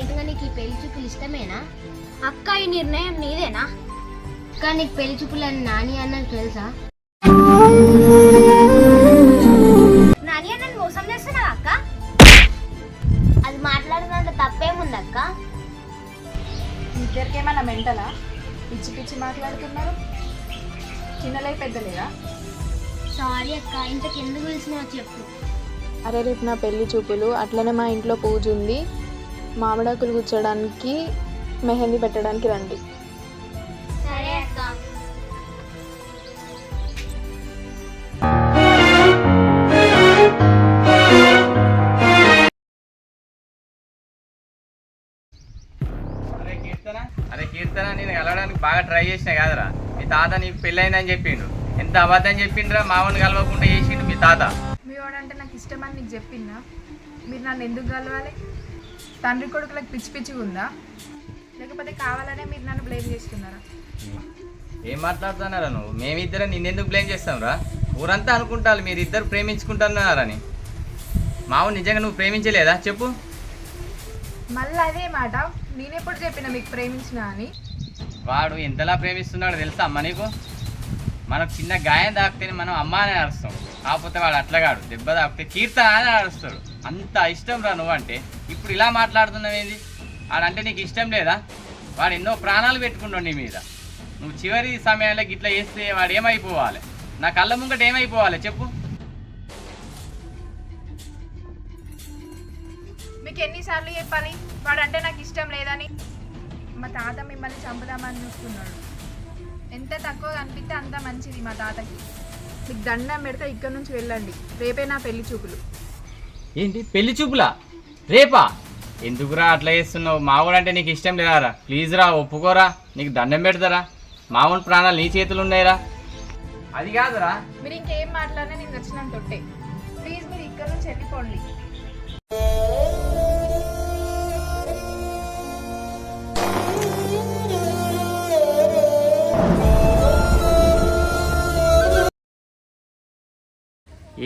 నిజంగా నీకు ఈ పెళ్ళి చూపులు ఇష్టమేనా? అక్క ఈ నిర్ణయం నీదేనా? అక్క నీకు పెళ్ళి చూపులు అని నాని అన్నకు తెలుసా? నాని నన్ను మోసం చేస్తున్నావా అక్క? అది మాట్లాడినంత తప్పేముంది అక్క? ఇద్దరికి ఏమైనా మెంటలా? పిచ్చి పిచ్చి మాట్లాడుతున్నారు. చిన్నలే పెద్దలేదా సారీ అక్క ఇంతకు ఎందుకు పిలిచినావు చెప్పు. అరే రేపు నా పెళ్ళి చూపులు అట్లనే మా ఇంట్లో పూజ ఉంది. మామిడాకులు కూర్చోడానికి మెహందీ పెట్టడానికి రండి. అరే కీర్తన. నేను కలవడానికి బాగా ట్రై చేసినా కాదురా. మీ తాత నీకు పెళ్ళైందని చెప్పిండు. ఎంత అబద్ధం చెప్పిండ్రా మామూలు కలవకుండా చేసిండు మీ తాత. మీ వాడంటే నాకు ఇష్టమని నీకు చెప్పిందా మీరు నన్ను ఎందుకు కలవాలి? తండ్రి కొడుకులకు పిచ్చి పిచ్చిగా ఉందా? లేకపోతే కావాలనే మీరు నన్ను బ్లేమ్ చేస్తున్నారా? ఏం మాట్లాడుతున్నారా నువ్వు? మేమిద్దరం నిన్నెందుకు బ్లేమ్ చేస్తాం రా ఊరంతా అనుకుంటారు మీరు ఇద్దరు ప్రేమించుకుంటున్నారని. మామూలు నిజంగా నువ్వు ప్రేమించలేదా? చెప్పు. మళ్ళీ అదే మాట. నేనెప్పుడు చెప్పిన మీకు ప్రేమించిన అని. వాడు ఎంతలా ప్రేమిస్తున్నాడో తెలుసా అమ్మ నీకు? మనకు చిన్న గాయం తాకితేనే మనం అమ్మ అని అరుస్తాం. కాకపోతే వాడు అట్లగాడు దెబ్బ తాకితే కీర్తన అని అరుస్తాడు. అంత ఇష్టం రా నువ్వు అంటే ఇప్పుడు ఇలా మాట్లాడుతున్నావు ఏంది? వాడంటే నీకు ఇష్టం లేదా? వాడు ఎన్నో ప్రాణాలు పెట్టుకున్నాడు నీ మీద. నువ్వు చివరి సమయంలో గిట్లా చేస్తే వాడు ఏమైపోవాలి? నా కళ్ళ ముంగట ఏమైపోవాలి చెప్పు? మీకు ఎన్నిసార్లు చెప్పాలి? వాడంటే నాకు ఇష్టం లేదని. మా తాత మిమ్మల్ని చంపుదామని చూస్తున్నాడు. ఎంత తక్కువ కనిపిస్తే అంత మంచిది మా తాతకి. మీకు దండం పెడితే ఇక్కడ నుంచి వెళ్ళండి. రేపే నా పెళ్ళి చూపులు. ఏంటి? పెళ్ళి చూపులా? రేపా? ఎందుకురా అట్లా చేస్తున్నావు? మామూలు అంటే నీకు ఇష్టం లేదారా? ప్లీజ్ రా ఒప్పుకోరా. నీకు దండం పెడతారా? మామూలు ప్రాణాలు నీ చేతులు ఉన్నాయిరా. అది కాదురా. మీరు ఇంకేం మాట్లాడినా నేను వచ్చిన తొట్టే ప్లీజ్ మీరు ఇక్కడ నుంచి వెళ్ళిపోండి.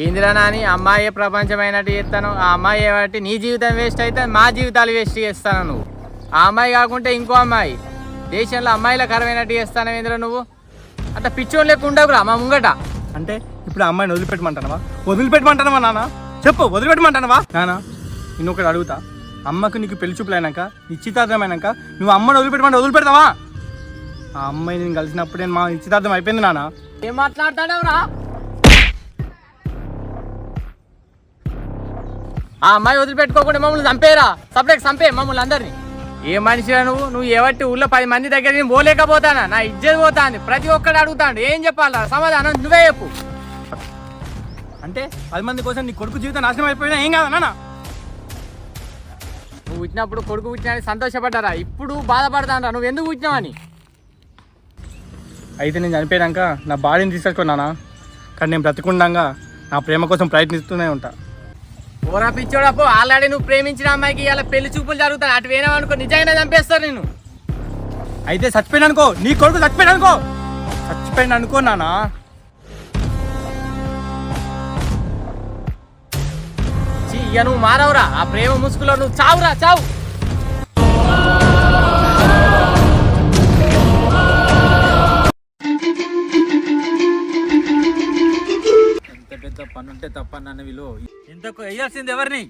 ఏందిరా నాని? అమ్మాయి ప్రపంచమైనట్టు చేస్తాను. ఆ అమ్మాయి ఏమంటే నీ జీవితం వేస్ట్ అయితే మా జీవితాలు వేస్ట్ చేస్తాను నువ్వు. ఆ అమ్మాయి కాకుంటే ఇంకో అమ్మాయి. దేశంలో అమ్మాయిల కరమైనట్టు చేస్తాను ఏందిరా నువ్వు? అంత పిచ్చోన్ లెక్క ఉండవురా మా ముంగట. అంటే ఇప్పుడు ఆ అమ్మాయిని వదిలిపెట్టమంటానవా? వదిలిపెట్టమంటానవా నాన్న చెప్పు వదిలిపెట్టమంటానవా? నాన్న నేను ఒకటి అడుగుతా. అమ్మకు నీకు పెళ్ళి చూపులు అయినాక నిశ్చితార్థమైనాక నువ్వు అమ్మని వదిలిపెట్టమంటే వదిలిపెడతావా? ఆ అమ్మాయి నేను కలిసినప్పుడే మా నిశ్చితార్థం అయిపోయింది నాన్న ఏం మాట్లాడతాడవురా ఆ అమ్మాయి వదిలిపెట్టుకోకుండా మమ్మల్ని చంపేరా. సపరేట్ చంపే మమ్మల్ని అందరినీ. ఏ మనిషిరా నువ్వు? నువ్వు ఏవట్టి ఊళ్ళో పది మంది దగ్గర నేను పోలేకపోతానా? నా ఇజ్జత్ పోతాంది. ప్రతి ఒక్కడు అడుగుతాడు. ఏం చెప్పాలా? సమాధానం నువ్వే చెప్పు. అంటే పది మంది కోసం నీ కొడుకు జీవితం నాశనం అయిపోయినా ఏం కాదు నాన్న? నువ్వు పుట్టినప్పుడు కొడుకు పుట్టినని సంతోషపడ్డారా? ఇప్పుడు బాధపడతానరా నువ్వు ఎందుకు పుట్టినావని? అయితే నేను చనిపోయాక నా బాడీని తీసుకొచ్చుకున్నానా కానీ నేను బ్రతికుండగా నా ప్రేమ కోసం ప్రయత్నిస్తూనే ఉంటా. ఓరా పిచ్చోడా పో. ఆల్రెడీ నువ్వు ప్రేమించిన అమ్మాయికి ఇలా పెళ్ళి చూపులు జరుగుతాయి. అటు వేనామనుకో నిజంగానే చంపేస్తారు నేను అయితే చచ్చిపోయిన అనుకో నీ కొడుకు చచ్చిపోయిన అనుకో. చచ్చిపోయిన అనుకో నానా ఇక నువ్వు మారవురా. ఆ ప్రేమ ముసుగులో నువ్వు చావురా చావు. ఎంత పెద్ద పనుంటే తప్పన్న విలువ. ఇంతకు వేయాల్సింది ఎవరిని?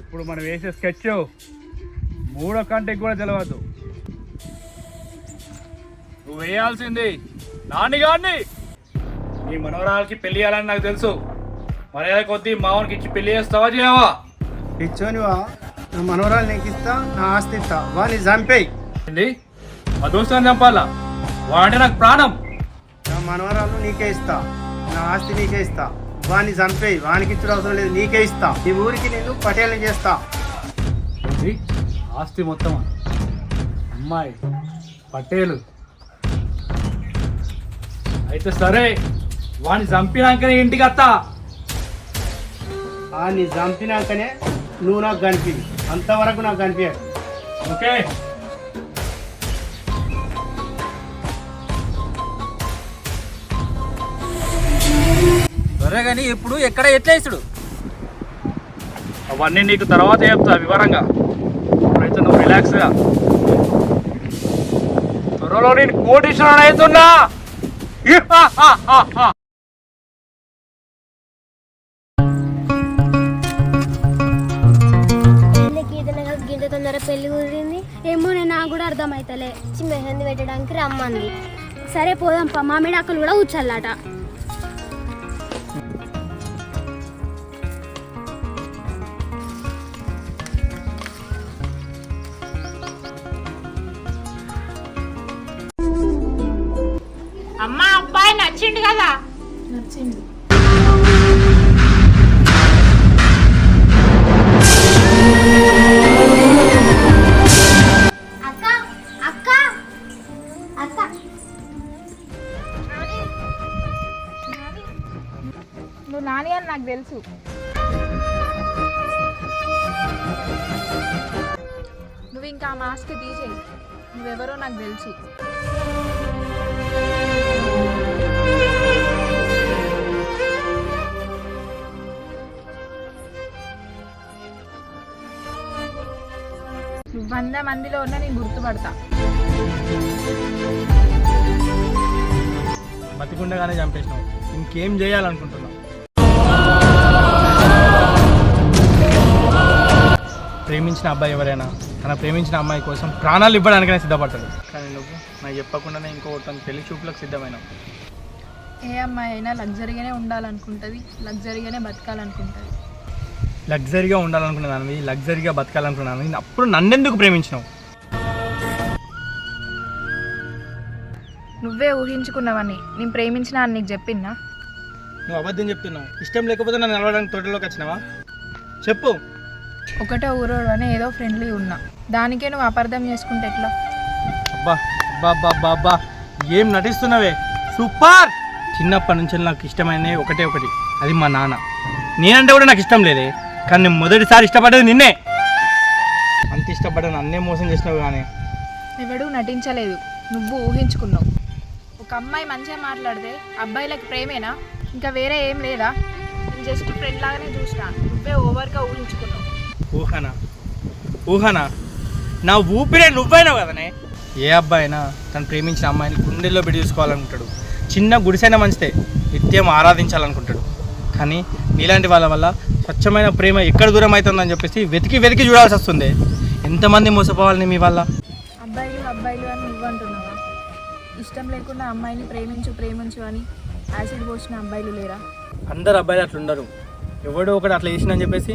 ఇప్పుడు మనం వేసే స్కెచ్ మూడో కంటికి కూడా తెలియదు నువ్వు వేయాల్సింది నాని గారిని. నీ మనవరాలకి పెళ్ళి చేయాలని నాకు తెలుసు. మర్యాద కొద్దీ మావనికి ఇచ్చి పెళ్ళి చేస్తావా చేయవా? పిచ్చోనివా నా మనవరాలు నీకు ఇస్తా నా ఆస్తి ఇస్తా. వాడిని చంపేయి. ఏంది? మా దోస్తాన్ని చంపాలా? వాడంటే నాకు ప్రాణం. నా మనవరాలు నీకే ఇస్తా నా ఆస్తి నీకే ఇస్తా. వాడిని చంపేయి వానికి ఇచ్చిన అవసరం లేదు నీకే ఇస్తా. ఈ ఊరికి నేను పటేల్ని చేస్తా? ఆస్తి మొత్తం అమ్మాయి పటేలు. అయితే సరే వాడిని చంపినాకనే ఇంటికి వస్తా. వాడిని చంపినాకనే నువ్వు నాకు కనిపి అంతవరకు నాకు కనిపించదు ఓకే. దొరే కానీ ఇప్పుడు ఎక్కడ ఎట్లేసుడు? అవన్నీ నీకు తర్వాత చెప్తా వివరంగా. ఇప్పుడైతే నువ్వు రిలాక్స్గా. త్వరలో నేను కోటీశ్వరుడు అవుతున్నా. గింత తొందర పెళ్ళి కుదిరింది ఏమో నేను నాకు కూడా అర్థమైతలే. మెహందీ పెట్టడానికి రమ్మంది. సరే పోదాం పా మామిడి ఆకులు కూడా కూర్చోాలట నాని అని నాకు తెలుసు. నువ్వు ఇంకా ఆ మాస్క్ తీసేయి. నువ్వెవరో నాకు తెలుసు. వంద మందిలో ఉన్న నేను గుర్తుపడతా. బతికుండగానే చంపేసినావు. ఇంకేం చేయాలనుకుంటున్నావు? ప్రేమించిన అబ్బాయి ఎవరైనా తన ప్రేమించిన అమ్మాయి కోసం ప్రాణాలు ఇవ్వడానికైనా సిద్ధపడతాడు. కానీ నువ్వు నాకు చెప్పకుండానే ఇంకో తన పెళ్ళి చూపులకు సిద్ధమైనావు ఏ అమ్మాయి అయినా లగ్జరీగానే ఉండాలనుకుంటుంది లగ్జరీగానే బతకాలనుకుంటుంది. లగ్జరీగా ఉండాలనుకున్నాను లగ్జరీగా బతకాలనుకున్నాను. నేను అప్పుడు నన్నెందుకు ప్రేమించినావు? నువ్వే ఊహించుకున్నావని నేను ప్రేమించిన అని నీకు చెప్పిందా? నువ్వు అబద్ధం చెప్తున్నావు. ఇష్టం లేకపోతే నన్ను నిలవడానికి తోటలోకి వచ్చినావా? చెప్పు. ఒకటే ఊరోడు అని ఏదో ఫ్రెండ్లీ ఉన్నా. దానికే నువ్వు అపార్థం చేసుకుంటే ఎట్లా? అబ్బా అబ్బా అబ్బా అబ్బా అబ్బా. ఏం నటిస్తున్నావే? సూపర్! చిన్నప్పటి నుంచి నాకు ఇష్టమైనవి ఒకటే ఒకటి. అది మా నాన్న. నేనంటే కూడా నాకు ఇష్టం లేదే కానీ నేను మొదటిసారి ఇష్టపడ్డది నిన్నే. అంత ఇష్టపడ్డ నన్నే మోసం చేసినావు కానీ. ఎవడూ నటించలేదు. నువ్వు ఊహించుకున్నావు. ఒక అమ్మాయి మంచిగా మాట్లాడితే అబ్బాయిలకి ప్రేమేనా? ఇంకా వేరే ఏం లేదా? నేను జస్ట్ ఫ్రెండ్ లాగానే చూసిన. నువ్వే ఓవర్గా ఊహించుకున్నావు. ఊహనా? ఊహనా? నా ఊపిరే నువ్వైనావు కదనే. ఏ అబ్బాయి అయినా తను ప్రేమించిన అమ్మాయిని గుండెల్లో పెట్టి చూసుకోవాలనుకుంటాడు. చిన్న గుడిసైన మంచిదే. నిత్యం ఆరాధించాలనుకుంటాడు. కానీ నీలాంటి వాళ్ళ వల్ల స్వచ్ఛమైన ప్రేమ ఎక్కడ దూరం అవుతుందని చెప్పేసి వెతికి వెతికి చూడాల్సి వస్తుంది. ఎంతమంది మోసపోవాలని మీ వల్ల? అబ్బాయిలు అబ్బాయిలు అని నువ్వు అంటున్నావా ఇష్టం లేకుండా అమ్మాయిని ప్రేమించు ప్రేమించు అని యాసిడ్ పోసిన అబ్బాయిలు లేరా? అందరు అబ్బాయిలు అట్లా ఉండరు ఎవడో ఒకటి అట్లా చేసిందని చెప్పేసి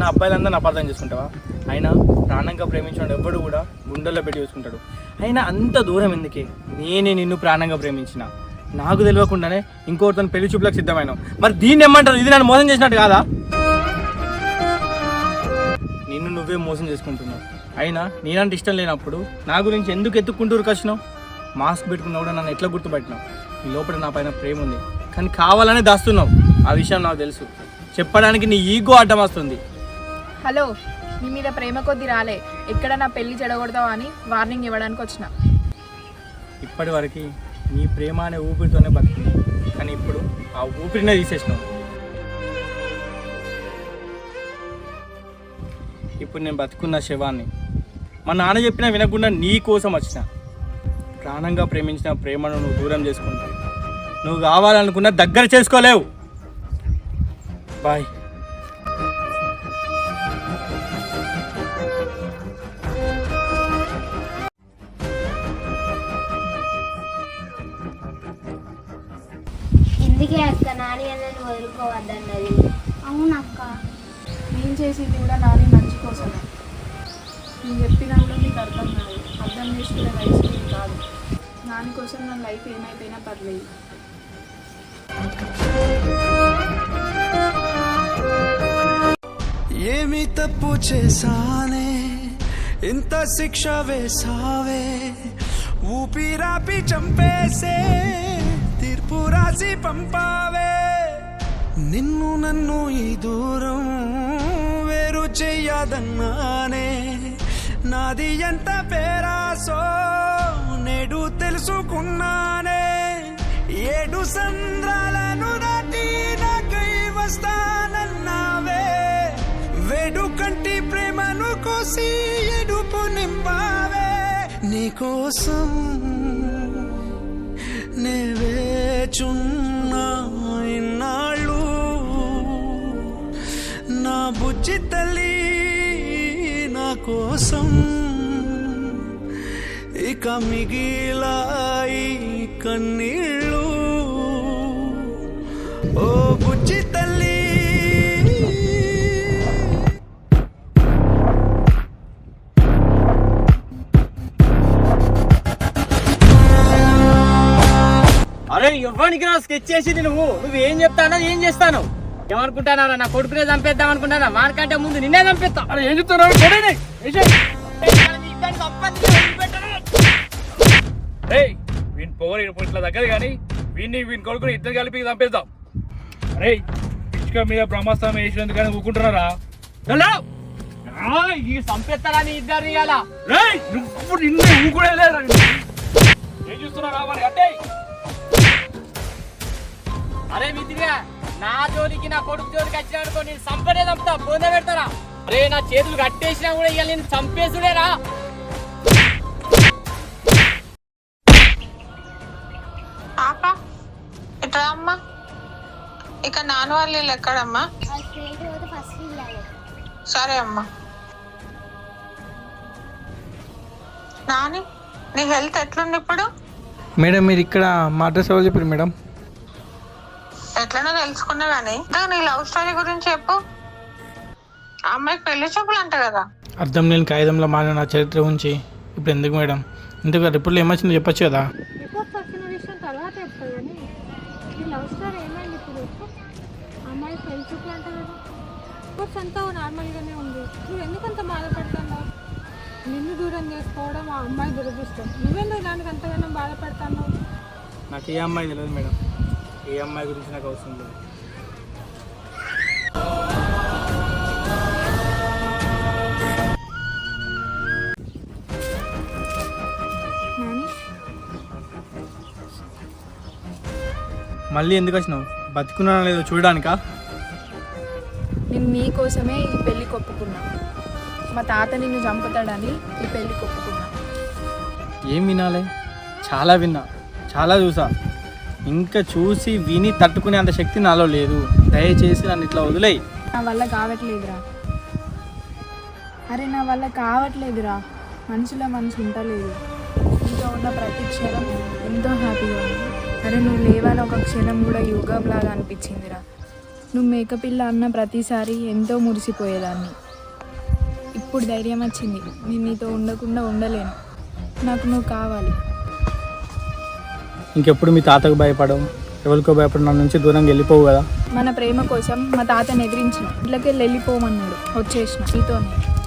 ఉన్న అబ్బాయిలందరిని అపార్థం చేసుకుంటావా? ఆయన ప్రాణంగా ప్రేమించిన ఎవడు కూడా గుండెల్లో పెట్టి చూసుకుంటాడు. అయినా అంత దూరం ఎందుకే? నేనే నిన్ను ప్రాణంగా ప్రేమించిన. నాకు తెలియకుండానే ఇంకోటితో పెళ్ళి చూపులకు సిద్ధమైనావు. మరి దీన్ని ఏమంటారు? ఇది నన్ను మోసం చేసినట్టు కాదా? నిన్ను నువ్వే మోసం చేసుకుంటున్నావు. అయినా నేనంటే ఇష్టం లేనప్పుడు నా గురించి ఎందుకు ఎత్తుక్కుంటూ కష్టం మాస్క్ పెట్టుకున్నా కూడా నన్ను ఎట్లా గుర్తుపెట్టినావు? నీ లోపల నా పైన ప్రేమ ఉంది. కానీ కావాలనే దాస్తున్నావు. ఆ విషయం నాకు తెలుసు. చెప్పడానికి నీ ఈగో అడ్డం వస్తుంది హలో నీ మీద ప్రేమ కొద్ది రాలే. ఎక్కడ నా పెళ్ళి చెడగొడతావా అని వార్నింగ్ ఇవ్వడానికి వచ్చిన. ఇప్పటి వరకు నీ ప్రేమ అనే ఊపిరితోనే బతికింది. కానీ ఇప్పుడు ఆ ఊపిరినే తీసేసినావు. ఇప్పుడు నేను బతుకున్న శవాన్ని మా నాన్న చెప్పినా వినకుండా నీ కోసం వచ్చిన. ప్రాణంగా ప్రేమించిన ప్రేమను నువ్వు దూరం చేసుకుంటావు. నువ్వు కావాలనుకున్న దగ్గర చేసుకోలేవు. బాయ్. ఇందుకే అక్క నాని అన్నని వదులుకోవద్దన్నది. అవునక్క. నేను చేసింది కూడా నాని మంచి కోసమే. నేను చెప్పినప్పుడు నీకు అర్థం కాదు అర్థం చేసుకునే వయసు నీకు కాదు. నాని కోసం నా లైఫ్ ఏమైపోయినా పర్లేదు. ఏమి తప్పు చేశానే? ఇంత శిక్ష వేసావే ఊపిరాపి చంపేసే రాసి పంపావే. నిన్ను నన్ను ఈ దూరం వేరు చెయ్యదన్నానే. నాది ఎంత పేరాసో నేడు తెలుసుకున్నానే. ఏడు సంద్రాలను దాటి నాకై వస్తానన్నావే. వేడు కంటి ప్రేమను కోసి ఎడుపు నింపావే. నీకోసం నేవే వేచున్నా ఇన్నాళ్ళు నా బుజ్జి తల్లి నా కోసం ఇక మిగిలాయి కన్నీళ్ళు. ఓ అరే ఇవ్వడానికి నా స్కెచ్ చేసింది నువ్వు. నువ్వు ఏం చెప్తానో ఏం చేస్తాను. ఏమనుకుంటానా నా కొడుకునే చంపేద్దాం అనుకుంటానా? వానికంటే ముందు నిన్నే చంపేస్తా. అరే ఏం చెప్తున్నావు? వీని పొగరు ఇట్లా దగ్గర కానీ వీడిని వీని కొడుకుని ఇద్దరు కలిపి చంపేద్దాం. రే ఇసుక మీద బ్రహ్మాస్త్రం వేసినందుకు కానీ ఊకుంటున్నారా? హలో! ఆ, ఈ నీ ఇద్దరిని ఇవాళ రేయ్ నువ్వు నిన్ను ఊకుడే లేదా ఏం చూస్తున్నారా మరి? అంటే అరే మిత్రిగా నా జోలికి నా కొడుకు జోలికి వచ్చినాడుకో నేను చంపనే చంపుతా పోనే పెడతారా? అరే నా చేతులు కట్టేసినా కూడా ఇవాళ నేను చంపేసుడేరా. అమ్మా? ఇక నాన్న వాళ్ళు వీళ్ళు ఎక్కడమ్మా? సరే అమ్మా. నాని నీ హెల్త్ ఎట్లుంది ఇప్పుడు? మేడం మీరు ఇక్కడ మా అడ్రస్ ఎవరు చెప్పారు మేడం? ఎట్లనో తెలుసుకున్నా కానీ ఇంకా నీ లవ్ స్టోరీ గురించి చెప్పు. ఆ అమ్మాయికి పెళ్ళి చూపులు అంట కదా. అర్థం లేని కాగితంలో మారిన నా చరిత్ర ఉంచి ఇప్పుడు ఎందుకు మేడం? ఇందుకు రిపోర్ట్లో ఏమొచ్చిందో చెప్పొచ్చు కదా? వచ్చిన విషయం తర్వాత కానీ ఈ లవ్ స్టోరీ ఏమైంది ఇప్పుడు అమ్మాయి పెళ్ళి చూపులు అంట కదా. రిపోర్ట్స్ అంతా నార్మల్గానే ఉంది. నువ్వు బాధపడుతున్నావు? నిన్ను దూరం చేసుకోవడం ఆ అమ్మాయి దురదృష్టం. నువ్వెందుకు దానికి అంతగానో బాధపడుతున్నావు? నాకు ఏ అమ్మాయి తెలియదు మేడం. ఏ అమ్మాయి గురించి నాకు అవసరం లేదు. మళ్ళీ ఎందుకు వచ్చినావు? బతుకున్నానో లేదో చూడడానికా? నేను మీకోసమే ఈ పెళ్ళి కొప్పుకున్నా. మా తాత నిన్ను చంపుతాడని ఈ పెళ్ళి కొప్పుకున్నా. ఏం వినాలి? చాలా విన్నా. చాలా చూసా. ఇంకా చూసి విని తట్టుకునే అంత శక్తి నాలో లేదు. దయచేసి నన్ను ఇట్లా వదిలేయి. నా వల్ల కావట్లేదురా. అరే నా వల్ల కావట్లేదురా. మనుషుల మనసు ఉండలేదు. నీతో ఉన్న ప్రతి క్షణం ఎంతో హ్యాపీగా ఉంది. అరే నువ్వు లేవని ఒక క్షణం కూడా యోగా లాగా అనిపించిందిరా. నువ్వు మేకపిల్ల అన్న ప్రతిసారి ఎంతో మురిసిపోయేదాన్ని. ఇప్పుడు ధైర్యం వచ్చింది. నేను నీతో ఉండకుండా ఉండలేను. నాకు నువ్వు కావాలి. ఇంకెప్పుడు మీ తాతకు భయపడవు. ఎవరికో భయపడి నా నుంచి దూరంగా వెళ్ళిపోవు కదా. మన ప్రేమ కోసం మా తాతని ఎదిరించిన ఇట్లకెళ్ళి వెళ్ళిపోమన్నాడు. వచ్చేసిన. మీతోనే.